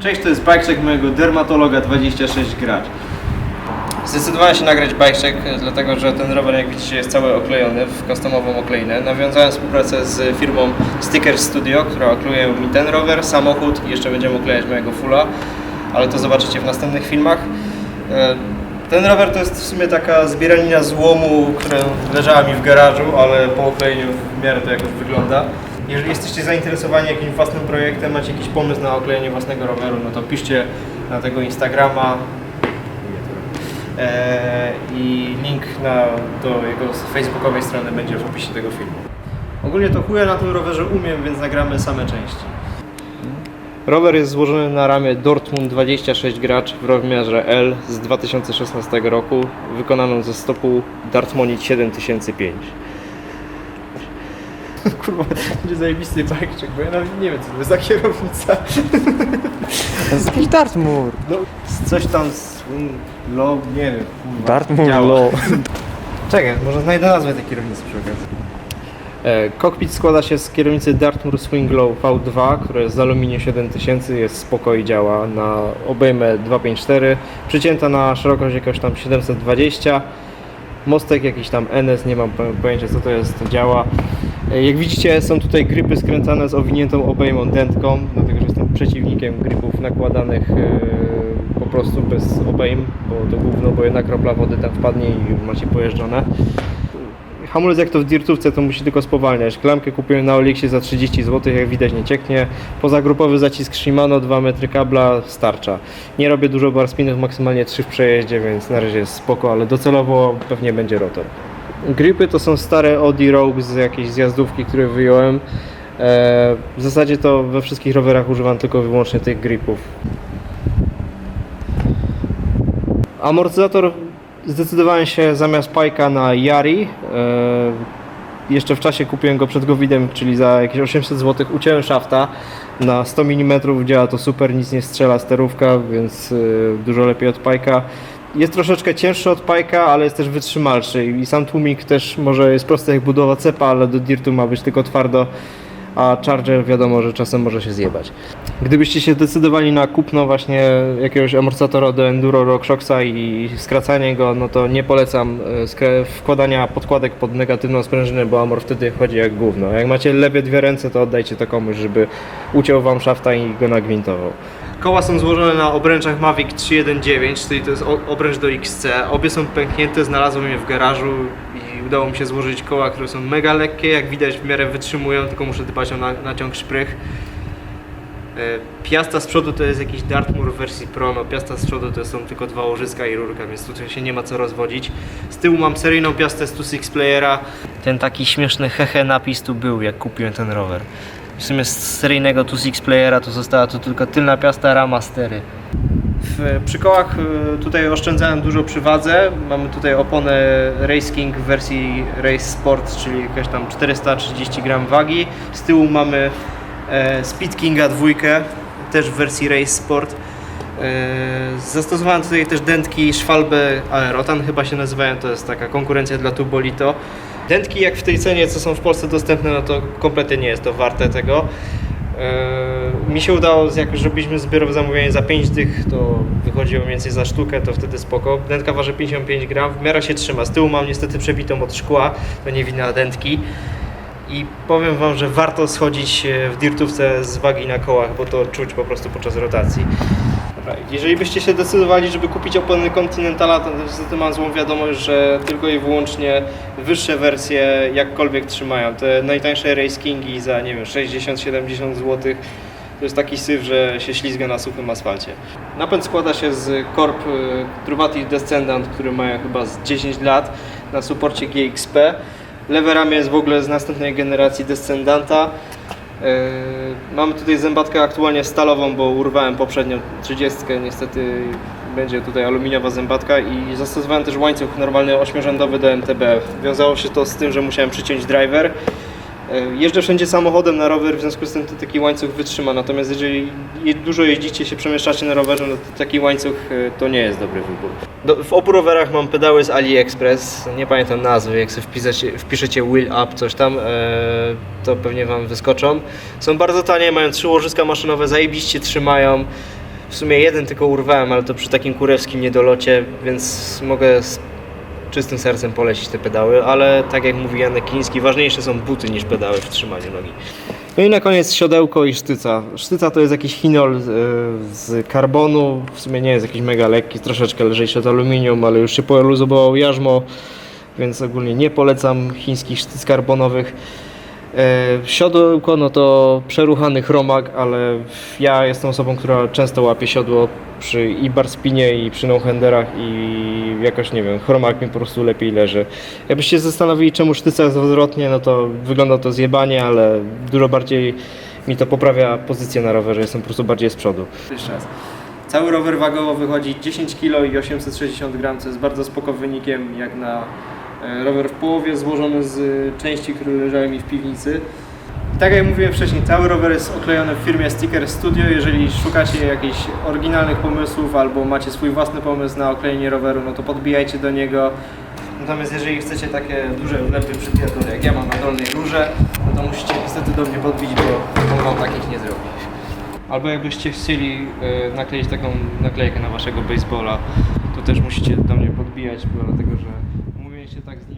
Cześć, to jest bikecheck mojego dermatologa 26 gracz. Zdecydowałem się nagrać bikecheck, dlatego że ten rower jak widzicie jest cały oklejony w customową okleinę. Nawiązałem współpracę z firmą Sticker Studio, która oklejuje mi ten rower, samochód i jeszcze będziemy oklejać mojego fulla, ale to zobaczycie w następnych filmach. E, Ten rower to jest w sumie taka zbieranina złomu, która leżała mi w garażu, ale po oklejeniu w miarę to jakoś wygląda. Jeżeli jesteście zainteresowani jakimś własnym projektem, macie jakiś pomysł na oklejenie własnego roweru, no to piszcie na tego Instagrama e, i link na, do jego facebookowej strony będzie w opisie tego filmu. Ogólnie to chuja na tym rowerze umiem, więc nagramy same części. Rower jest złożony na ramię Dortmund 26 gracz w rozmiarze L z 2016 roku, wykonaną ze stopu Dartmonit 7005. Kurwa, to będzie zajebisty bikecheck, bo ja nawet nie wiem co to jest za kierownica. To jest jakiś Dartmoor. No, coś tam z... Lo, nie wiem, kurwa. Dartmoor. Low. Czekaj, może znajdę nazwę tej kierownicy przy okazji. E, Kokpit składa się z kierownicy Dartmoor Swinglow V2, która jest z aluminium 7000, jest spoko i działa na obejmę 254, przycięta na szerokość jakoś tam 720, mostek jakiś tam NS, nie mam po- pojęcia co to jest, to działa. E, Jak widzicie są tutaj gripy skręcane z owiniętą obejmą dętką, dlatego że jestem przeciwnikiem gripów nakładanych e, po prostu bez obejm, bo to gówno, bo jedna kropla wody tam wpadnie i macie pojeżdżone. Hamulec jak to w dirtówce to musi tylko spowalniać. Klamkę kupiłem na Olixie za 30 zł, jak widać nie cieknie. Pozagrupowy zacisk Shimano, 2 metry kabla, starcza. Nie robię dużo bar spinów, maksymalnie 3 w przejeździe, więc na razie jest spoko, ale docelowo pewnie będzie rotor. Gripy to są stare Audi Rogue z jakiejś zjazdówki, które wyjąłem. E, W zasadzie to we wszystkich rowerach używam tylko wyłącznie tych gripów. Amortyzator zdecydowałem się zamiast Pajka na Yari. E, jeszcze w czasie kupiłem go przed Govidem, czyli za jakieś 800 zł. Uciąłem szafta na 100 mm, działa to super, nic nie strzela sterówka, więc e, dużo lepiej od Pajka. Jest troszeczkę cięższy od Pajka, ale jest też wytrzymalszy i sam tłumik też może jest prosty jak budowa cepa, ale do dirtu ma być tylko twardo a Charger wiadomo, że czasem może się zjebać. Gdybyście się decydowali na kupno właśnie jakiegoś amortyzatora do Enduro RockShoxa i skracanie go, no to nie polecam e, wkładania podkładek pod negatywną sprężynę, bo amor wtedy chodzi jak gówno. Jak macie lewie dwie ręce, to oddajcie to komuś, żeby uciął wam szafta i go nagwintował. Koła są złożone na obręczach Mavic 319, czyli to jest obręcz do XC. Obie są pęknięte, znalazłem je w garażu i udało mi się złożyć koła, które są mega lekkie, jak widać w miarę wytrzymują, tylko muszę dbać o na- naciąg szprych. E, Piasta z przodu to jest jakiś Dartmoor w wersji Pro, no piasta z przodu to są tylko dwa łożyska i rurka, więc tutaj się nie ma co rozwodzić. Z tyłu mam seryjną piastę z 2 Playera. Ten taki śmieszny hehe napis tu był, jak kupiłem ten rower. W sumie z seryjnego 2 Playera to została tu tylko tylna piasta, rama, stery. Przy kołach y, tutaj oszczędzałem dużo przy wadze. Mamy tutaj oponę Race King w wersji Race Sport, czyli jakaś tam 430 gram wagi. Z tyłu mamy e, Speed Kinga dwójkę, też w wersji Race Sport. E, Zastosowałem tutaj też dętki Schwalbe Aerotan, chyba się nazywają, to jest taka konkurencja dla Tubolito. Dętki jak w tej cenie, co są w Polsce dostępne, no to kompletnie nie jest to warte tego. Eee, Mi się udało, jak robiliśmy zbiorowe zamówienie za 5 dych, to wychodziło mniej więcej za sztukę, to wtedy spoko. Dętka waży 55 gram, w miarę się trzyma. Z tyłu mam niestety przebitą od szkła, to nie wina dętki. I powiem Wam, że warto schodzić e, w dirtówce z wagi na kołach, bo to czuć po prostu podczas rotacji. Jeżeli byście się decydowali, żeby kupić opony Continentala, to niestety mam złą wiadomość, że tylko i wyłącznie wyższe wersje jakkolwiek trzymają. Te najtańsze Race Kingi za, nie wiem, 60-70 zł to jest taki syf, że się ślizga na suchym asfalcie. Napęd składa się z korp y, Truvati Descendant, który mają chyba z 10 lat na suporcie GXP. Lewe ramię jest w ogóle z następnej generacji Descendanta. Yy, Mamy tutaj zębatkę aktualnie stalową, bo urwałem poprzednią 30. Niestety będzie tutaj aluminiowa zębatka i zastosowałem też łańcuch normalny ośmiorzędowy do MTB. Wiązało się to z tym, że musiałem przyciąć driver. Yy, Jeżdżę wszędzie samochodem na rower, w związku z tym to taki łańcuch wytrzyma. Natomiast jeżeli je- dużo jeździcie, się przemieszczacie na rowerze, no to taki łańcuch yy, to nie jest dobry wybór. Do, w obu rowerach mam pedały z AliExpress, nie pamiętam nazwy, jak sobie wpiszecie, wpiszecie wheel up, coś tam, e, to pewnie Wam wyskoczą. Są bardzo tanie, mają trzy łożyska maszynowe, zajebiście trzymają. W sumie jeden tylko urwałem, ale to przy takim kurewskim niedolocie, więc mogę czystym sercem polecić te pedały, ale tak jak mówi Janek Kiński, ważniejsze są buty niż pedały w trzymaniu nogi. No i na koniec siodełko i sztyca. Sztyca to jest jakiś chinol e, z karbonu, w sumie nie jest jakiś mega lekki, troszeczkę lżejszy od aluminium, ale już się poluzowało jarzmo, więc ogólnie nie polecam chińskich sztyc karbonowych. E, Siodełko no to przeruchany chromak, ale ja jestem osobą, która często łapie siodło przy i barspinie i przy no-handerach i jakoś nie wiem, chromak mi po prostu lepiej leży. Jakbyście się zastanowili czemu sztyca jest odwrotnie, no to wygląda to zjebanie, ale dużo bardziej mi to poprawia pozycję na rowerze, jestem po prostu bardziej z przodu. Cały rower wagowo wychodzi 10 kg i 860 gram, co jest bardzo spoko wynikiem jak na rower w połowie złożony z e, części, które leżały mi w piwnicy. Tak jak mówiłem wcześniej, cały rower jest oklejony w firmie Sticker Studio. Jeżeli szukacie jakichś oryginalnych pomysłów albo macie swój własny pomysł na oklejenie roweru, no to podbijajcie do niego. Natomiast jeżeli chcecie takie duże wlepy przypierdolone jak ja mam na dolnej rurze, no to musicie niestety do mnie podbić, bo wam takich nie zrobi. Albo jakbyście chcieli e, nakleić taką naklejkę na waszego baseballa, to też musicie do mnie podbijać, bo dlatego że umówiłem się tak z nim,